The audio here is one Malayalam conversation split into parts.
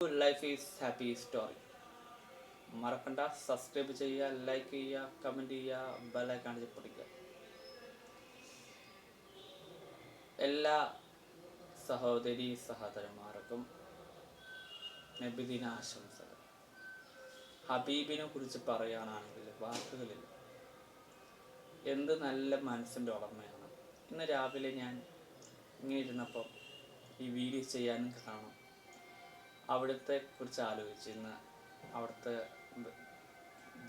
ലൈഫ് ഈസ് ഹാപ്പി സ്റ്റോറി മറക്കണ്ട സബ്സ്ക്രൈബ് ചെയ്യുക ലൈക്ക് ചെയ്യുക കമന്റ് ചെയ്യുക ബെല്ലൈക്കാണ് പൊടിക്കുക. എല്ലാ സഹോദരി സഹോദരന്മാർക്കും നബിദിന ആശംസകൾ ഹബീബിനെ കുറിച്ച് പറയാനാണെങ്കിൽ വാക്കുകളിൽ എന്ത് നല്ല മനസ്സിന്റെ ഉടമയാണ് ഇന്ന് രാവിലെ ഞാൻ ഇങ്ങനെ ഇരുന്നപ്പോൾ ഈ വീഡിയോ ചെയ്യാനും കാണാം. അവിടുത്തെ കുറിച്ച് ആലോചിച്ച് ഇന്ന് അവിടുത്തെ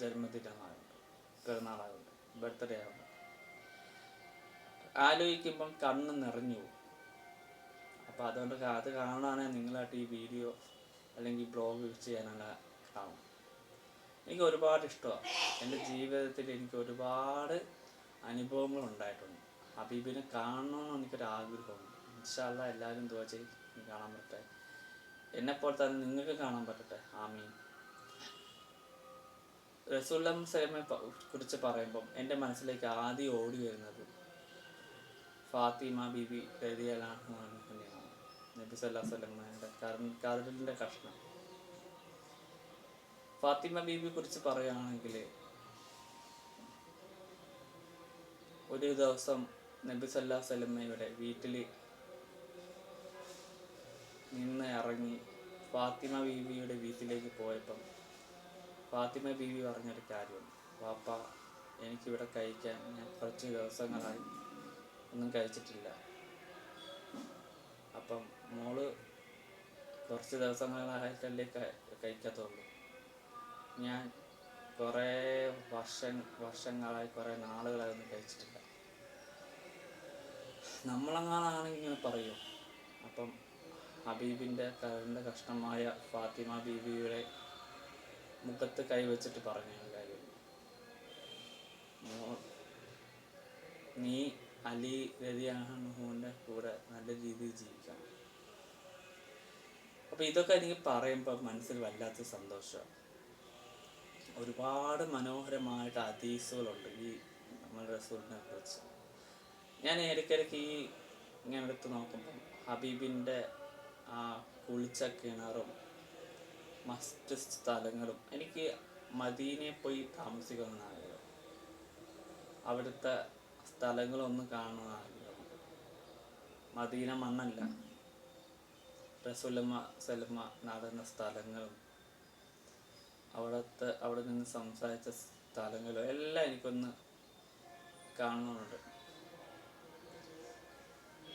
ജന്മദിനമായുണ്ട് പിറന്നാളായുണ്ട് ബർത്ത്ഡേ ആയുണ്ട് ആലോചിക്കുമ്പം കണ്ണ് നിറഞ്ഞു പോകും. അപ്പോൾ അതുകൊണ്ട് അത് കാണാനാണ് നിങ്ങളായിട്ട് ഈ വീഡിയോ അല്ലെങ്കിൽ ബ്ലോഗ് ചെയ്യാനുള്ള കാണും. എനിക്ക് ഒരുപാട് ഇഷ്ടമാണ് എന്റെ ജീവിതത്തിൽ എനിക്ക് ഒരുപാട് അനുഭവങ്ങൾ ഉണ്ടായിട്ടുണ്ട് ഹബീബിനെ കാണണമെന്ന് എനിക്കൊരു ആഗ്രഹമുണ്ട് ഇൻഷാല്ല എല്ലാവരും ചെയ്ത് കാണാൻ പറ്റട്ടെ എന്നെപ്പോലെ തന്നെ നിങ്ങൾക്ക് കാണാൻ പറ്റട്ടെ? ആമീൻ. റസൂല്ലം സലമെ കുറിച്ച് പറയുമ്പം എന്റെ മനസ്സിലേക്ക് ആദ്യം ഓടി വരുന്നത് ഫാത്തിമ ബിബി റതിയലാണ് തന്നെയാണ് നബി സല്ലാ സ്വലമ്മയുടെ കഷ്ണം. ഫാത്തിമ ബീബിയെ കുറിച്ച് പറയുകയാണെങ്കിൽ ഒരു ദിവസം നബി സല്ലാ സ്വലമ്മയുടെ വീട്ടിൽ നിന്ന് ഇറങ്ങി ഫാത്തിമ ബീവിയുടെ വീട്ടിലേക്ക് പോയപ്പം ഫാത്തിമ ബീവി പറഞ്ഞൊരു കാര്യം. പാപ്പ എനിക്കിവിടെ കഴിക്കാൻ ഞാൻ കുറച്ച് ദിവസങ്ങളായി ഒന്നും കഴിച്ചിട്ടില്ല. അപ്പം മോൾ കുറച്ച് ദിവസങ്ങളായിട്ടല്ലേ കഴിക്കത്തുള്ളൂ. ഞാൻ കുറേ വർഷം വർഷങ്ങളായി കുറേ നാളുകളായി ഒന്നും കഴിച്ചിട്ടില്ല. നമ്മളെങ്ങാനാണെങ്കിൽ ഇങ്ങനെ പറയും? അപ്പം ഹബീബിന്റെ കരണ്ട കഷ്ണമായ ഫാത്തിമ ബീബിയുടെ മുഖത്ത് കൈവച്ചിട്ട് പറഞ്ഞു കാര്യം. നീ അലി രതിയാഹുവിന്റെ കൂടെ നല്ല രീതിയിൽ ജീവിക്കണം. അപ്പം ഇതൊക്കെ എനിക്ക് പറയുമ്പോൾ മനസ്സിൽ വല്ലാത്ത സന്തോഷമാണ് ഒരുപാട് മനോഹരമായിട്ട് അതീസുകളുണ്ട് ഈ നമ്മുടെ റസൂലിനെ കുറിച്ച്. ഞാൻ ഇടയ്ക്കിടയ്ക്ക് ഈ ഇങ്ങനെ എടുത്ത് നോക്കുമ്പം ഹബീബിന്റെ ആ കുളിച്ച കിണറും മറ്റ് സ്ഥലങ്ങളും എനിക്ക് മദീനയിൽ പോയി താമസിക്കണമെന്ന് ആഗ്രഹം അവിടുത്തെ സ്ഥലങ്ങളൊന്ന് കാണണമെന്ന് ആഗ്രഹം മദീന മണ്ണല്ല. റസുലമ്മ സലമ്മ നടന്ന സ്ഥലങ്ങളും അവിടുത്തെ അവിടെ നിന്ന് സംസാരിച്ച സ്ഥലങ്ങളും എല്ലാം എനിക്കൊന്ന് കാണണമെന്നുണ്ട്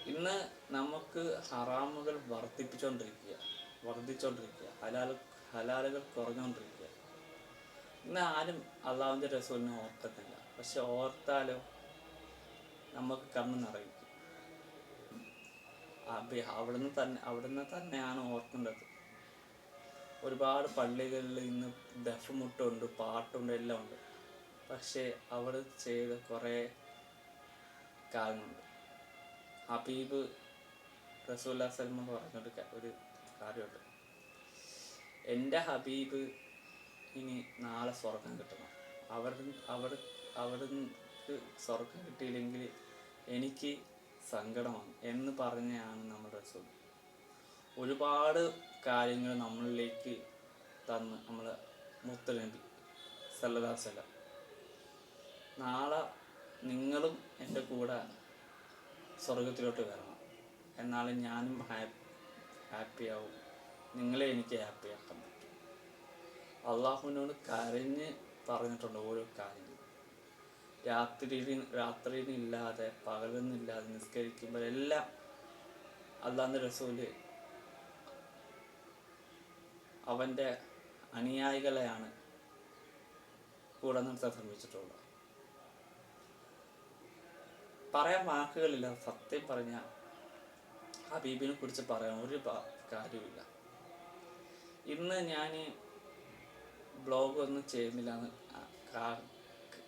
ഇന്ന് നമുക്ക് ഹറാമുകൾ വർദ്ധിപ്പിച്ചുകൊണ്ടിരിക്കുക വർദ്ധിച്ചുകൊണ്ടിരിക്കുക ഹലാൽ ഹലാലുകൾ കുറഞ്ഞുകൊണ്ടിരിക്കുക ഇന്ന് ആരും അള്ളാഹുവിന്റെ റസൂലിനെ ഓർക്കുന്നില്ല പക്ഷെ ഓർത്താലോ നമുക്ക് കണ്ണ് അബി- അവിടുന്ന് തന്നെ അവിടുന്ന് തന്നെയാണ് ഓർക്കേണ്ടത്. ഒരുപാട് പള്ളികളിൽ ഇന്ന് ദഫ് മുട്ടുണ്ട് പാട്ടുണ്ട് എല്ലാം ഉണ്ട്. പക്ഷേ അവിടെ ചെയ്ത കുറേ കാര്യങ്ങളുണ്ട് ഹബീബ് റസൂല്ല സൽമ പറഞ്ഞൊരു ക- ഒരു കാര്യമുണ്ട്. എന്റെ ഹബീബ് ഇനി നാളെ സ്വർഗം കിട്ടണം. അവർ അവിടെ അവിടുന്ന് സ്വർഗം കിട്ടിയില്ലെങ്കിൽ എനിക്ക് സങ്കടമാണ് എന്ന് പറഞ്ഞാണ് നമ്മൾ റസൂൽ. ഒരുപാട് കാര്യങ്ങൾ നമ്മളിലേക്ക് തന്ന് നമ്മൾ മുത്തനബി അലൈഹി നാളെ നിങ്ങളും എന്റെ കൂടെ സ്വർഗത്തിലോട്ട് വരണം എന്നാലും ഞാനും ഹാപ്പി ആവും നിങ്ങളെ എനിക്ക് ഹാപ്പി ആക്കാൻ പറ്റും. അള്ളാഹുവിനോട് കരഞ്ഞ് പറഞ്ഞിട്ടുണ്ട് ഓരോ കാര്യങ്ങളും രാത്രിയിൽ രാത്രിയിലില്ലാതെ പകലൊന്നില്ലാതെ നിസ്കരിക്കുമ്പോഴെല്ലാം അള്ളാഹ് റസൂൽ അവന്റെ അനുയായികളെയാണ് കൂടെ നിർത്താൻ ശ്രമിച്ചിട്ടുള്ളത്. പറയാൻ വാക്കുകളില്ല. സത്യം പറഞ്ഞ ഹബീബിനെ കുറിച്ച് പറയാൻ ഒരു കാര്യമില്ല ഇന്ന് ഞാൻ ബ്ലോഗ് ഒന്നും ചെയ്യുന്നില്ല എന്ന്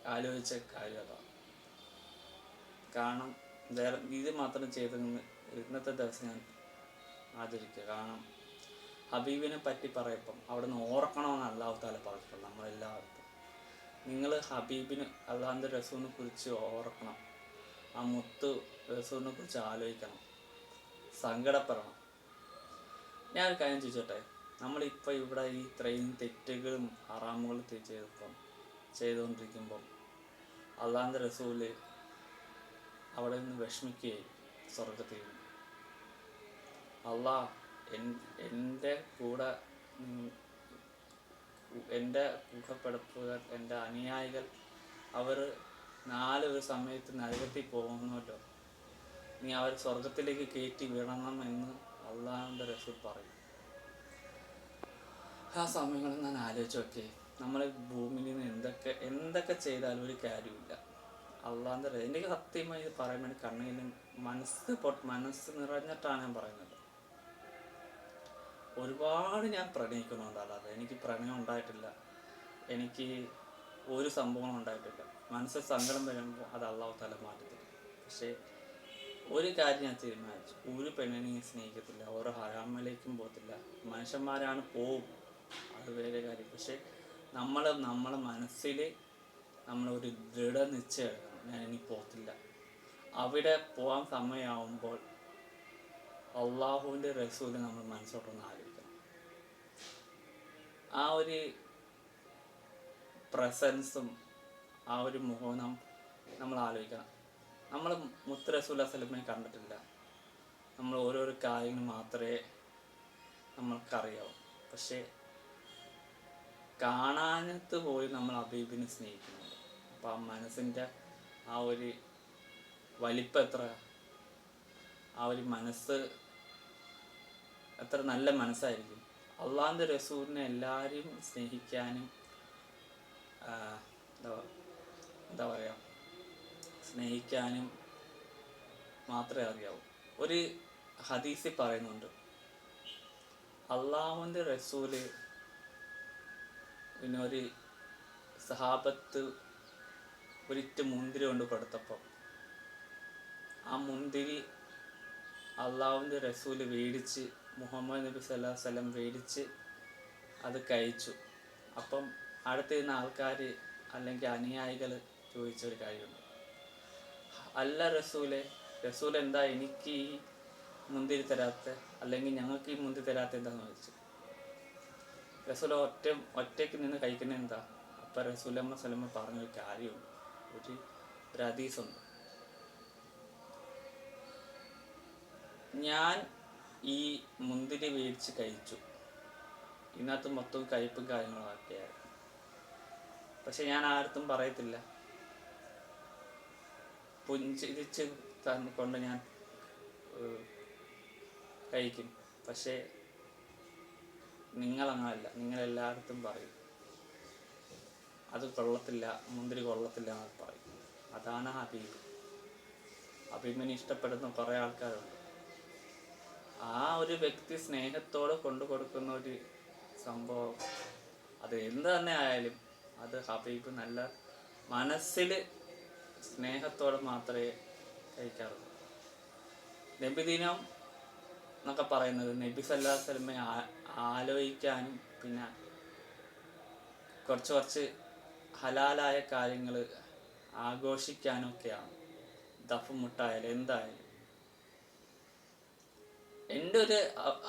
ആലോചിച്ച കാര്യം അതാണ് കാരണം വേറെ ഇത് മാത്രം ചെയ്തെന്ന് ഇന്നത്തെ ദിവസം ഞാൻ ആചരിക്കുക. കാരണം ഹബീബിനെ പറ്റി പറയപ്പം അവിടെ നിന്ന് ഓർക്കണമെന്ന് അള്ളാഹു താല പറഞ്ഞിട്ടുണ്ട് നമ്മളെല്ലാവർക്കും. നിങ്ങൾ ഹബീബിന് അള്ളാഹിന്റെ റസൂലിനെ കുറിച്ച് ഓർക്കണം. ആ മുത്ത് റസൂലിനെ കുറിച്ച് ആലോചിക്കണം. സങ്കടപ്പെടണം. ഞാൻ ഒരു കാര്യം ചോദിച്ചോട്ടെ? നമ്മളിപ്പോൾ ഇവിടെ ഈ ഇത്രയും തെറ്റുകളും ഹറാമുകളും തെ- ചെയ്തപ്പം ചെയ്തുകൊണ്ടിരിക്കുമ്പം അള്ളാന്റെ റസൂൽ അവിടെ നിന്ന് വിഷമിക്കുകയും സ്വർഗത്തിൽ അള്ളാഹ് അള്ളാ എൻ- എന്റെ കൂടെ എന്റെ കൂട്ടപ്പെടുത്തുക എന്റെ അനുയായികൾ അവർ നാല് ഒരു സമയത്ത് നരകത്തിൽ പോകുന്നല്ലോ ഇനി അവർ സ്വർഗത്തിലേക്ക് കയറ്റി വിടണം എന്ന് അള്ളാഹുന്റെ റസൂൽ പറയും ആ സമയങ്ങളിൽ ഞാൻ ആലോചിച്ച് നമ്മൾ ഭൂമിയിൽ നിന്ന് എന്തൊക്കെ എന്തൊക്കെ ചെയ്താലും ഒരു കാര്യമില്ല അള്ളാന്റെ എനിക്ക് സത്യമായി ഇത് പറയാൻ വേണ്ടി കണ്ണിലും മനസ്സ് മനസ്സ് നിറഞ്ഞിട്ടാണ് ഞാൻ പറയുന്നത്. ഒരുപാട് ഞാൻ പ്രണയിക്കുന്നുണ്ട് അല്ലാതെ എനിക്ക് പ്രണയം ഉണ്ടായിട്ടില്ല. എനിക്ക് ഒരു സംഭവം ഉണ്ടായിട്ടില്ല. മനസ്സിൽ സങ്കടം വരുമ്പോൾ അത് അള്ളാഹു തല മാറ്റി തരും. പക്ഷേ ഒരു കാര്യം ഞാൻ തീരുമാനിച്ചു. ഒരു പെണ്ണിനെയും സ്നേഹിക്കത്തില്ല. ഓരോ ഹരാമലേക്കും പോകത്തില്ല. മനുഷ്യന്മാരാണ് പോവും. അത് വേറെ കാര്യം. പക്ഷെ നമ്മൾ നമ്മളെ മനസ്സിൽ നമ്മളൊരു ദൃഢനിശ്ചയം എടുക്കണം ഞാൻ ഇനി പോകത്തില്ല. അവിടെ പോകാൻ സമയമാവുമ്പോൾ അള്ളാഹുവിന്റെ റസൂൽ നമ്മൾ മനസ്സോട്ടൊന്ന് ആലോചിക്കണം. ആ ഒരു പ്രസൻസും ആ ഒരു മുഖവും നമ്മൾ ആലോചിക്കണം. നമ്മൾ മുത്ത് റസൂല സലമെ കണ്ടിട്ടില്ല. നമ്മൾ ഓരോരോ കാര്യങ്ങൾ മാത്രമേ നമ്മൾക്കറിയാവൂ. പക്ഷേ കാണാനത്ത് പോയി നമ്മൾ അബീബിനെ സ്നേഹിക്കുന്നുണ്ട്. അപ്പം ആ മനസ്സിന്റെ ആ ഒരു വലിപ്പം എത്ര? ആ ഒരു മനസ്സ് എത്ര നല്ല മനസ്സായിരിക്കും. അള്ളാഹിന്റെ റസൂലിനെ എല്ലാവരെയും സ്നേഹിക്കാനും എന്താ എന്താ പറയുക സ്നേഹിക്കാനും മാത്രമേ അറിയാവൂ. ഒരു ഹദീസിൽ പറയുന്നുണ്ട് അള്ളാഹുവിന്റെ റസൂൽ പിന്നെ ഒരു സഹാബത്ത് ഒരിറ്റ് മുന്തിരി കൊണ്ട് കൊടുത്തപ്പോൾ ആ മുന്തിരി അള്ളാഹുവിന്റെ റസൂൽ വേടിച്ച് മുഹമ്മദ് നബി സല്ലാ വല്ലം വേടിച്ച് അത് കഴിച്ചു. അപ്പം അടുത്തിരുന്ന ആൾക്കാർ അല്ലെങ്കിൽ അനുയായികൾ ചോദിച്ചൊരു കാര്യമുണ്ട്. അല്ല റസൂലെ റസൂൽ എന്താ എനിക്ക് ഈ മുന്തിരി തരാത്ത? അല്ലെങ്കിൽ ഞങ്ങൾക്ക് ഈ മുന്തിരി തരാത്ത എന്താന്ന് ചോദിച്ചു. റസൂൽ ഒറ്റ ഒറ്റയ്ക്ക് നിന്ന് കഴിക്കുന്നത് എന്താ? അപ്പം റസൂലമ്മ സ്വലമ്മ പറഞ്ഞൊരു കാര്യമുണ്ട്. ഒരു ഒരു ഞാൻ ഈ മുന്തിരി മേടിച്ച് കഴിച്ചു. ഇതിനകത്ത് മൊത്തം കയ്പും കാര്യങ്ങളൊക്കെയായിരുന്നു പക്ഷെ ഞാൻ ആർത്തും പറയത്തില്ല. പുഞ്ചിരിച്ച് കൊണ്ട് ഞാൻ കഴിക്കും. പക്ഷേ നിങ്ങളങ്ങനല്ല നിങ്ങളെല്ലായിടത്തും പറയും. അത് കൊള്ളത്തില്ല മുന്തിരി കൊള്ളത്തില്ല എന്നൊക്കെ പറയും. അതാണ് ഹബീബ് ഹബീബിനെ ഇഷ്ടപ്പെടുന്ന കുറേ ആൾക്കാരുണ്ട്. ആ ഒരു വ്യക്തി സ്നേഹത്തോടെ കൊണ്ടു കൊടുക്കുന്ന ഒരു സംഭവം അത് എന്ത് തന്നെ ആയാലും അത് ഹബീബ് നല്ല മനസ്സിൽ സ്നേഹത്തോടെ മാത്രമേ കഴിക്കാറുള്ളൂ. നബിദിനം എന്നൊക്കെ പറയുന്നത് നബി സല്ലാ സ്വലമെ ആലോചിക്കാനും പിന്നെ കുറച്ച് കുറച്ച് ഹലാലായ കാര്യങ്ങൾ ആഘോഷിക്കാനൊക്കെയാണ്. ദഫ് മുട്ടായാലും എന്തായാലും. എന്റെ ഒരു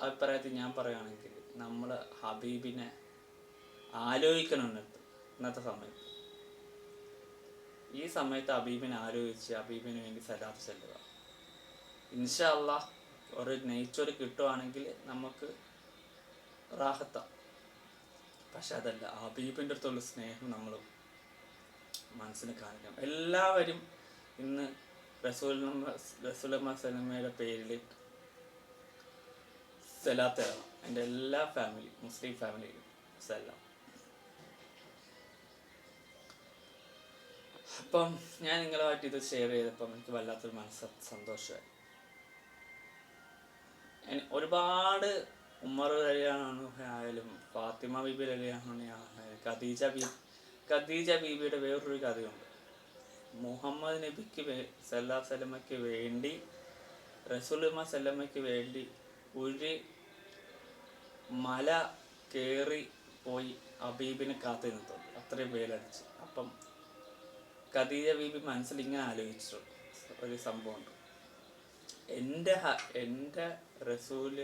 അഭിപ്രായത്തിൽ ഞാൻ പറയുകയാണെങ്കിൽ നമ്മൾ ഹബീബിനെ ആലോചിക്കണമെന്നിട്ട് ഇന്നത്തെ സമയത്ത് ഈ സമയത്ത് അബീബിന് ആലോചിച്ച് അബീബിന് വേണ്ടി സലാത്ത് ചെല്ലുക. ഇൻഷല്ല ഒരു നെയ്ച്ചോറ് കിട്ടുവാണെങ്കിൽ നമുക്ക് റാഹത്താം. പക്ഷെ അതല്ല അബീബിന്റെ അടുത്തുള്ള സ്നേഹം നമ്മൾ മനസ്സിന് കാണിക്കണം. എല്ലാവരും ഇന്ന് റസൂൽ റസൂലമ്മ സലമയുടെ പേരിൽ സലാത്ത് എന്റെ എല്ലാ ഫാമിലി മുസ്ലിം ഫാമിലിയിലും സലാം. അപ്പം ഞാൻ നിങ്ങളുമായിട്ട് ഇത് ഷെയർ ചെയ്തപ്പം എനിക്ക് വല്ലാത്തൊരു മനസ്സ് സന്തോഷമായി. ഒരുപാട് ഉമ്മർ ആയാലും ഫാത്തിമ ബീബി ആയാലും ഖദീജ ബീ ഖദീജ ബീബിയുടെ വേറൊരു കഥയുണ്ട്. മുഹമ്മദ് നബിക്ക് വേ സല്ലാ സലമയ്ക്ക് വേണ്ടി റസൂലുമ സല്ലമ്മയ്ക്ക് വേണ്ടി ഒരു മല കയറി പോയി അബീബിനെ കാത്തു നിർത്തുന്നു അത്രയും വേലടിച്ച് അപ്പം ഖദീജ ബീബി മനസ്സിൽ ഇങ്ങനെ ആലോചിച്ചു ഒരു സംഭവമുണ്ട്. എന്റെ എന്റെ റസൂൽ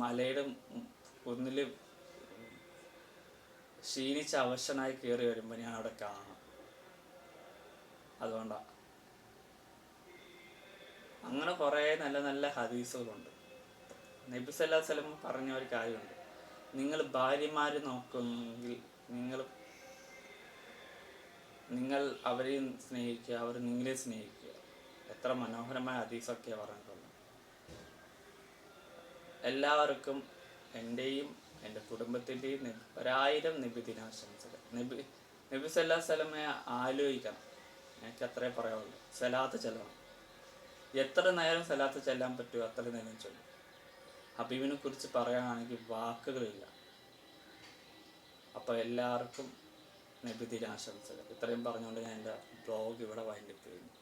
മലയുടെ കുന്നിൽ ക്ഷീണിച്ച് അവശനായി കയറി വരുമ്പോൾ ഞാൻ അവിടെ കാണണം അതുകൊണ്ടാണ് അങ്ങനെ കുറേ നല്ല നല്ല ഹദീസുകളുണ്ട്. നബി സ്വലം പറഞ്ഞ ഒരു കാര്യമുണ്ട്. നിങ്ങൾ ഭാര്യമാർ നോക്കുമെങ്കിൽ നിങ്ങൾ നിങ്ങൾ അവരെയും സ്നേഹിക്കുക അവർ നിങ്ങളെ സ്നേഹിക്കുക. എത്ര മനോഹരമായ അതീസൊക്കെ പറഞ്ഞിട്ടുള്ളത്. എല്ലാവർക്കും എന്റെയും എന്റെ കുടുംബത്തിന്റെയും ഒരായിരം നബി ദിനാശംസകൾ. നിബി നബി സല്ലാ സ്ഥലമെ ആലോചിക്കണം. എനിക്ക് അത്രേ പറയാവുള്ളൂ സലാത്ത് ചെല്ലണം. എത്ര നേരം സലാത്ത് ചെല്ലാൻ പറ്റുമോ അത്ര നേരം ചൊല്ലും. ഹബീബിനെ കുറിച്ച് പറയുകയാണെങ്കിൽ വാക്കുകളില്ല. അപ്പോൾ എല്ലാവർക്കും നബി ദിനാശംസകൾ ഇത്രയും പറഞ്ഞുകൊണ്ട് ഞാൻ എന്റെ ബ്ലോഗ് ഇവിടെ വൈൻഡപ്പ് ചെയ്യുന്നു.